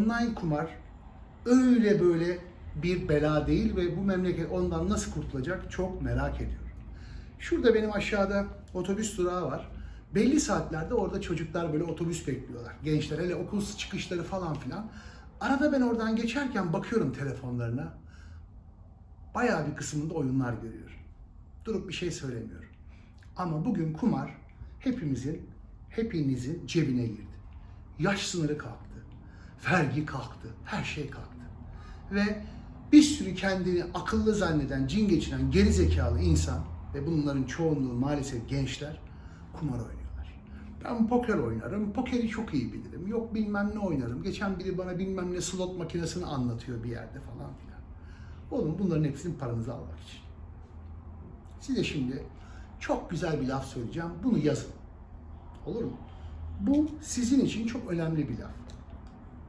online kumar öyle böyle bir bela değil ve bu memleket ondan nasıl kurtulacak çok merak ediyorum. Şurada benim aşağıda otobüs durağı var. Belli saatlerde orada çocuklar böyle otobüs bekliyorlar. Gençler hele okul çıkışları falan filan. Arada ben oradan geçerken bakıyorum telefonlarına. Bayağı bir kısmında oyunlar görüyorum. Durup bir şey söylemiyorum. Ama bugün kumar hepimizin, hepinizin cebine girdi. Yaş sınırı kalktı. Vergi kalktı. Her şey kalktı. Ve bir sürü kendini akıllı zanneden, cin geçiren geri zekalı insan ve bunların çoğunluğu maalesef gençler kumar oynuyorlar. Ben poker oynarım, pokeri çok iyi bilirim. Yok bilmem ne oynarım. Geçen biri bana bilmem ne slot makinesini anlatıyor bir yerde falan filan. Oğlum bunların hepsini paranızı almak için. Size şimdi çok güzel bir laf söyleyeceğim. Bunu yazın. Olur mu? Bu sizin için çok önemli bir laf.